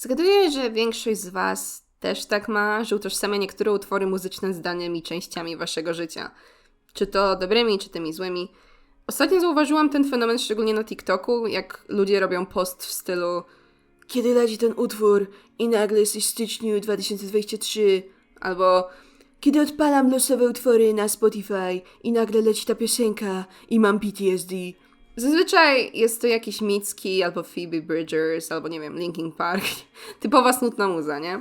Zgaduję, że większość z Was też tak ma, że utożsamia niektóre utwory muzyczne z danymi częściami Waszego życia. Czy to dobrymi, czy tymi złymi. Ostatnio zauważyłam ten fenomen szczególnie na TikToku, jak ludzie robią post w stylu Kiedy leci ten utwór i nagle jesteś w styczniu 2023 albo Kiedy odpalam losowe utwory na Spotify i nagle leci ta piosenka i mam PTSD. Zazwyczaj jest to jakiś Mitski albo Phoebe Bridgers albo nie wiem, Linkin Park. Typowa smutna muza, nie?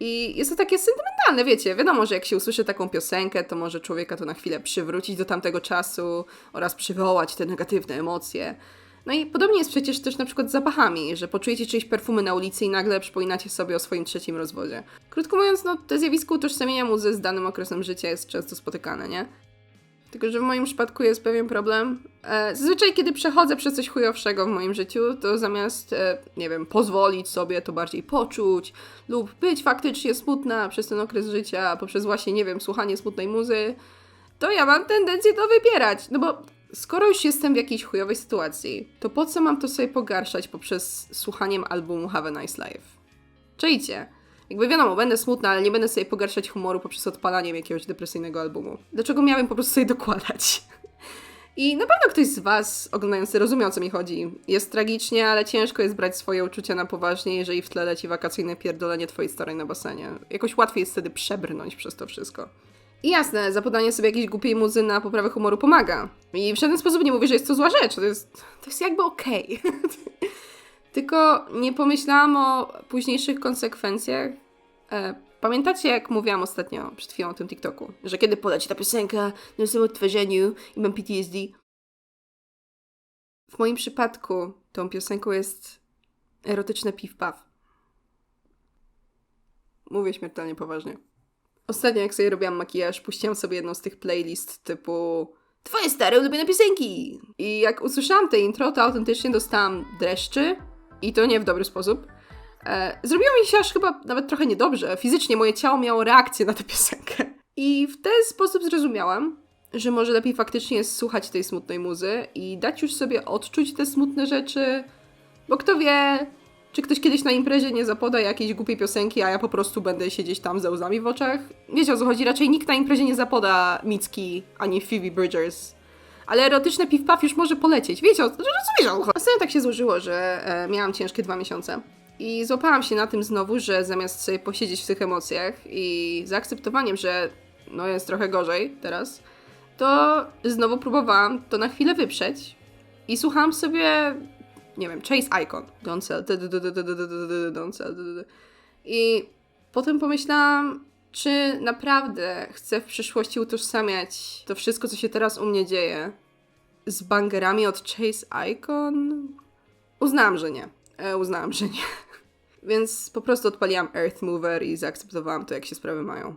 I jest to takie sentymentalne, wiecie. Wiadomo, że jak się usłyszy taką piosenkę, to może człowieka to na chwilę przywrócić do tamtego czasu oraz przywołać te negatywne emocje. No i podobnie jest przecież też na przykład z zapachami, że poczujecie czyjeś perfumy na ulicy i nagle przypominacie sobie o swoim trzecim rozwodzie. Krótko mówiąc, no to zjawisko utożsamienia muzy z danym okresem życia jest często spotykane, nie? Tylko, że w moim przypadku jest pewien problem. E, zazwyczaj, kiedy przechodzę przez coś chujowszego w moim życiu, to zamiast, e, nie wiem, pozwolić sobie to bardziej poczuć lub być faktycznie smutna przez ten okres życia, poprzez właśnie, nie wiem, słuchanie smutnej muzy, to ja mam tendencję to wypierać. No bo skoro już jestem w jakiejś chujowej sytuacji, to po co mam to sobie pogarszać poprzez słuchaniem albumu Have a Nice Life? Czejcie. Jakby wiadomo, będę smutna, ale nie będę sobie pogarszać humoru poprzez odpalaniem jakiegoś depresyjnego albumu. Dlaczego miałem po prostu sobie dokładać? I na pewno ktoś z Was oglądający rozumie o co mi chodzi. Jest tragicznie, ale ciężko jest brać swoje uczucia na poważnie, jeżeli w tle leci wakacyjne pierdolenie Twojej starej na basenie. Jakoś łatwiej jest wtedy przebrnąć przez to wszystko. I jasne, zapodanie sobie jakiejś głupiej muzy na poprawę humoru pomaga. I w żaden sposób nie mówię, że jest to zła rzecz. To jest, to jest jakby okej. Tylko nie pomyślałam o późniejszych konsekwencjach. E, pamiętacie, jak mówiłam ostatnio, przed chwilą o tym TikToku, że kiedy poleci ta piosenka na samym odtworzeniu i mam PTSD? W moim przypadku tą piosenką jest erotyczne piw-paw. Mówię śmiertelnie poważnie. Ostatnio, jak sobie robiłam makijaż, puściłam sobie jedną z tych playlist typu Twoje stare ulubione piosenki! I jak usłyszałam te intro, to autentycznie dostałam dreszczy i to nie w dobry sposób. E, zrobiło mi się aż chyba nawet trochę niedobrze. Fizycznie moje ciało miało reakcję na tę piosenkę. I w ten sposób zrozumiałam, że może lepiej faktycznie słuchać tej smutnej muzy i dać już sobie odczuć te smutne rzeczy, bo kto wie, czy ktoś kiedyś na imprezie nie zapoda jakiejś głupiej piosenki, a ja po prostu będę siedzieć tam ze łzami w oczach? Wiecie o co chodzi, raczej nikt na imprezie nie zapoda Mitski ani Phoebe Bridgers ale erotyczne piw-paw już może polecieć. Wiecie, że rozumiesz, o Ostatnio tak się złożyło, że e, miałam ciężkie dwa miesiące. I złapałam się na tym znowu, że zamiast sobie posiedzieć w tych emocjach i zaakceptowaniem, że no jest trochę gorzej teraz, to znowu próbowałam to na chwilę wyprzeć. I słuchałam sobie, nie wiem, Chase Icon, Don't Sell, Don't Sell, i potem pomyślałam, czy naprawdę chcę w przyszłości utożsamiać to wszystko, co się teraz u mnie dzieje z bangerami od Chase Icon? Uznałam, że nie. E, uznałam, że nie. Więc po prostu odpaliłam Earth Mover i zaakceptowałam to, jak się sprawy mają.